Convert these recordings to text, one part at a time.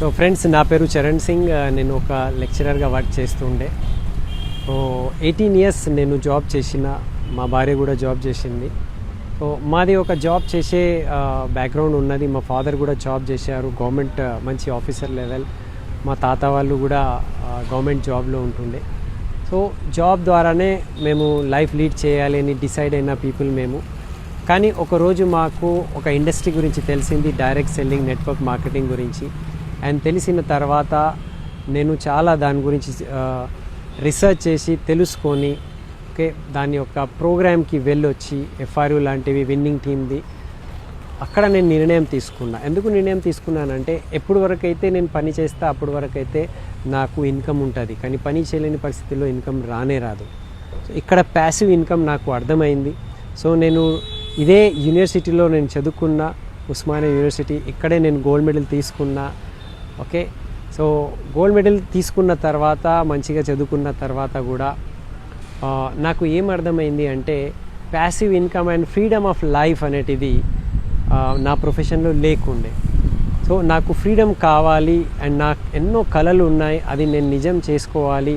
So friends నా పేరు చరణ్ సింగ్. నేను ఒక లెక్చరర్గా వర్క్ చేస్తుండే. సో ఎయిటీన్ ఇయర్స్ నేను జాబ్ చేసిన మా భార్య కూడా జాబ్ చేసింది. సో మాది ఒక జాబ్ చేసే బ్యాక్గ్రౌండ్ ఉన్నది. మా ఫాదర్ కూడా జాబ్ చేశారు గవర్నమెంట్ మంచి ఆఫీసర్ లెవెల్ మా తాత వాళ్ళు కూడా గవర్నమెంట్ జాబ్లో ఉంటుండే. సో జాబ్ ద్వారానే మేము లైఫ్ లీడ్ చేయాలి అని డిసైడ్ అయిన పీపుల్ మేము. కానీ ఒకరోజు మాకు ఒక ఇండస్ట్రీ గురించి తెలిసింది డైరెక్ట్ సెల్లింగ్ నెట్వర్క్ మార్కెటింగ్ గురించి. అండ్ తెలిసిన తర్వాత నేను చాలా దాని గురించి రీసెర్చ్ చేసి తెలుసుకొని ఓకే దాని యొక్క ప్రోగ్రామ్కి వెళ్ళొచ్చి ఎఫ్ఆర్యూ లాంటివి విన్నింగ్ టీమ్ది అక్కడ నేను నిర్ణయం తీసుకున్నా. ఎందుకు నిర్ణయం తీసుకున్నానంటే ఎప్పుడు వరకు అయితే నేను పని చేస్తా అప్పుడు వరకు అయితే నాకు ఇన్కమ్ ఉంటుంది. కానీ పని చేయలేని పరిస్థితుల్లో ఇన్కమ్ రానే రాదు. సో ఇక్కడ ప్యాసివ్ ఇన్కమ్ నాకు అర్థమైంది. సో నేను ఇదే యూనివర్సిటీలో నేను చదువుకున్న ఉస్మానియా యూనివర్సిటీ ఇక్కడే నేను గోల్డ్ మెడల్ తీసుకున్నా. ఓకే? సో గోల్డ్ మెడల్ తీసుకున్న తర్వాత మంచిగా చదువుకున్న తర్వాత కూడా నాకు ఏం అర్థమైంది అంటే passive income and freedom of life అనేటిది నా ప్రొఫెషన్లో లేకుండే. సో నాకు ఫ్రీడమ్ కావాలి అండ్ నాకు ఎన్నో కళలు ఉన్నాయి అది నేను నిజం చేసుకోవాలి.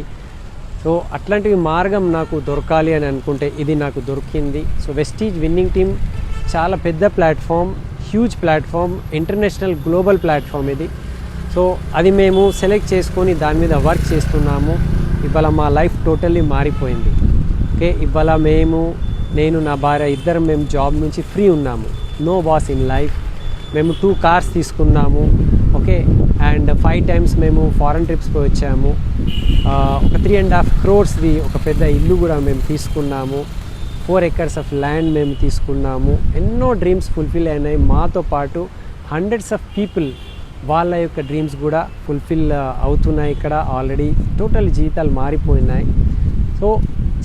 సో అట్లాంటివి మార్గం నాకు దొరకాలి అని అనుకుంటే ఇది నాకు దొరికింది. సో వెస్టీజ్ విన్నింగ్ టీమ్ చాలా పెద్ద platform huge platform international global platform ఇది. సో అది మేము సెలెక్ట్ చేసుకొని దాని మీద వర్క్ చేస్తున్నాము. ఇవాళ మా లైఫ్ టోటల్లీ మారిపోయింది. ఓకే? ఇవాళ మేము నేను నా భార్య ఇద్దరం మేము జాబ్ నుంచి ఫ్రీ ఉన్నాము. నో బాస్ ఇన్ లైఫ్ మేము టూ కార్స్ తీసుకున్నాము. ఓకే? అండ్ ఫైవ్ టైమ్స్ మేము ఫారెన్ ట్రిప్స్ పోయి వచ్చాము. ఒక త్రీ అండ్ హాఫ్ క్రోర్స్ది ఒక పెద్ద ఇల్లు కూడా మేము తీసుకున్నాము. ఫోర్ ఎకర్స్ ఆఫ్ ల్యాండ్ మేము తీసుకున్నాము. ఎన్నో డ్రీమ్స్ ఫుల్ఫిల్ అయినాయి. మాతో పాటు హండ్రెడ్స్ ఆఫ్ పీపుల్ వాళ్ళ యొక్క డ్రీమ్స్ కూడా ఫుల్ఫిల్ uh, అవుతున్నాయి ఇక్కడ ఆల్రెడీ టోటల్ జీవితాలు మారిపోయినాయి. సో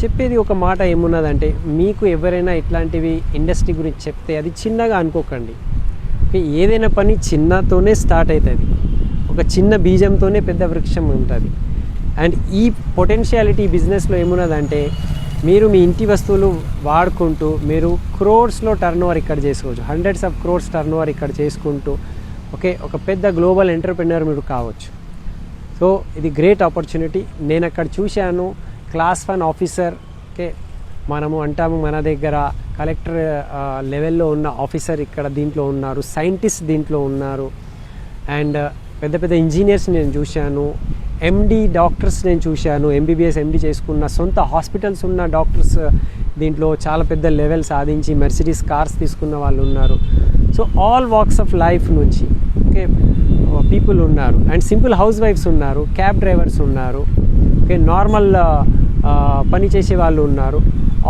చెప్పేది ఒక మాట ఏమున్నదంటే మీకు ఎవరైనా ఇట్లాంటివి ఇండస్ట్రీ గురించి చెప్తే అది చిన్నగా అనుకోకండి. ఓకే ఏదైనా పని చిన్నతోనే స్టార్ట్ అవుతుంది ఒక చిన్న బీజంతోనే పెద్ద వృక్షం ఉంటుంది. అండ్ ఈ పొటెన్షియాలిటీ బిజినెస్లో ఏమున్నదంటే మీరు మీ ఇంటి వస్తువులు వాడుకుంటూ మీరు క్రోర్స్లో టర్న్ ఓవర్ ఇక్కడ చేసుకోవచ్చు. Hundreds of crores turn over ఇక్కడ చేసుకుంటూ ఓకే? ఒక పెద్ద గ్లోబల్ ఎంటర్ప్రెన్యూర్ మీరు కావచ్చు. సో ఇది గ్రేట్ ఆపర్చునిటీ. నేను అక్కడ చూశాను. Class one officer okay? మనము అంటాము మన దగ్గర కలెక్టర్ లెవెల్లో ఉన్న ఆఫీసర్ ఇక్కడ దీంట్లో ఉన్నారు. సైంటిస్ట్ దీంట్లో ఉన్నారు. అండ్ పెద్ద పెద్ద ఇంజనీర్స్ నేను చూశాను. ఎండి డాక్టర్స్ నేను చూశాను. ఎంబీబీఎస్ ఎండి చేసుకున్న సొంత హాస్పిటల్స్ ఉన్న డాక్టర్స్ దీంట్లో చాలా పెద్ద లెవెల్ సాధించి మెర్సిడీస్ కార్స్ తీసుకున్న వాళ్ళు ఉన్నారు. So all walks of life నుంచి ఓకే పీపుల్ ఉన్నారు. అండ్ సింపుల్ హౌస్ వైఫ్స్ ఉన్నారు క్యాబ్ డ్రైవర్స్ ఉన్నారు ఓకే నార్మల్ పని చేసే వాళ్ళు ఉన్నారు.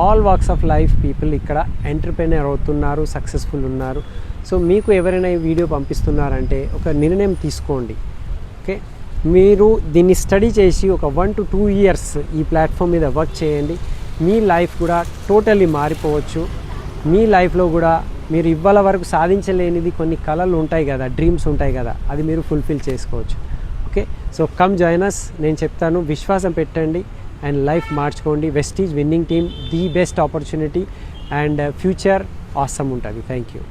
All walks of life people ఇక్కడ ఎంటర్ప్రెనర్ అవుతున్నారు సక్సెస్ఫుల్ ఉన్నారు. సో మీకు ఎవరైనా ఈ వీడియో పంపిస్తున్నారంటే ఒక నిర్ణయం తీసుకోండి ఓకే. మీరు దీన్ని స్టడీ చేసి ఒక వన్ టు టూ ఇయర్స్ ఈ ప్లాట్ఫామ్ మీద వర్క్ చేయండి. మీ లైఫ్ కూడా టోటల్లీ మారిపోవచ్చు. మీ లైఫ్లో కూడా మీరు ఇవాళ వరకు సాధించలేనిది కొన్ని కళలు ఉంటాయి కదా డ్రీమ్స్ ఉంటాయి కదా అది మీరు ఫుల్ఫిల్ చేసుకోవచ్చు. Okay so come join us నేను చెప్తాను విశ్వాసం పెట్టండి అండ్ లైఫ్ మార్చుకోండి. Vestige winning team the best opportunity and future awesome ఉంటుంది. Thank you